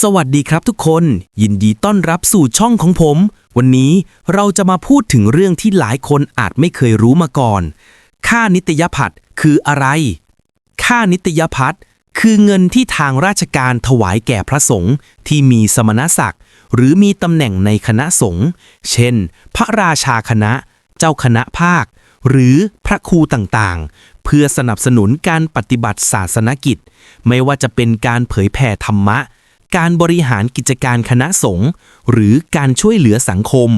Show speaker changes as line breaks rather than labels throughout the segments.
สวัสดีครับทุกคน ยินดีต้อนรับสู่ช่องของผม วันนี้เราจะมาพูดถึงเรื่องที่หลายคนอาจไม่เคยรู้มาก่อน ค่านิตยพัฒน์คืออะไร ค่านิตยพัฒน์คือเงินที่ทางราชการถวายแก่พระสงฆ์ที่มีสมณศักดิ์ หรือมีตำแหน่งในคณะสงฆ์เช่น พระราชาคณะ เจ้าคณะภาค หรือพระครูต่างๆ เพื่อสนับสนุนการปฏิบัติศาสนกิจ ไม่ว่าจะเป็นการเผยแผ่ธรรมะ การบริหารกิจการคณะสงฆ์หรือการช่วยเหลือสังคม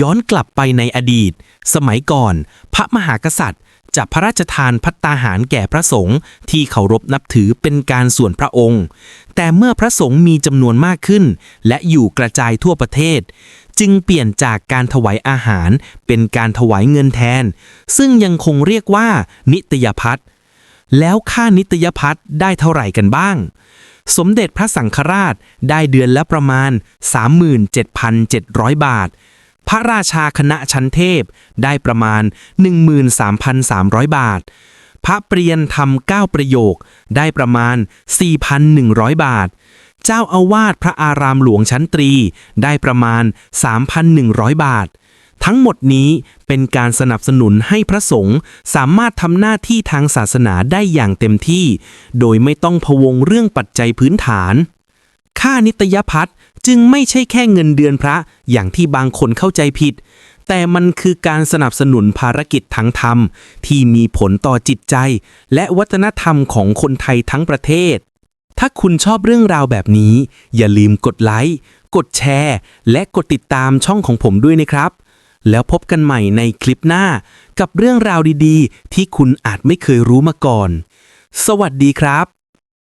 ย้อนกลับไปในอดีต สมัยก่อน พระมหากษัตริย์จะพระราชทานพัตตาหารแก่พระสงฆ์ที่เคารพนับถือเป็นการส่วนพระองค์ แต่เมื่อพระสงฆ์มีจำนวนมากขึ้น และอยู่กระจายทั่วประเทศ จึงเปลี่ยนจากการถวายอาหารเป็นการถวายเงินแทน ซึ่งยังคงเรียกว่านิตยพัฒแล้วค่านิตยพัฒได้เท่าไหร่กันบ้าง สมเด็จพระสังฆราชได้เดือนละประมาณ 37,700 บาท พระราชาคณะชั้นเทพได้ประมาณ 13,300 บาท พระเปรียนทำ9ประโยคได้ประมาณ 4,100 บาท เจ้าอาวาสพระอารามหลวงชั้นตรีได้ประมาณ 3,100 บาท ทั้งหมดนี้เป็นการสนับสนุนให้พระสงฆ์สามารถทำหน้าที่ทางศาสนาได้อย่างเต็มที่ โดยไม่ต้องพวงเรื่องปัจจัยพื้นฐาน ค่านิตยพัฒน์จึงไม่ใช่แค่เงินเดือนพระอย่างที่บางคนเข้าใจผิด แต่มันคือการสนับสนุนภารกิจทางธรรม ที่มีผลต่อจิตใจ และวัฒนธรรมของคนไทยทั้งประเทศ ถ้าคุณชอบเรื่องราวแบบนี้ อย่าลืมกดไลค์ กดแชร์ และกดติดตามช่องของผมด้วยนะครับ แล้วพบกันใหม่ในคลิปหน้า กับเรื่องราวดีๆ ที่คุณอาจไม่เคยรู้มาก่อน สวัสดีครับ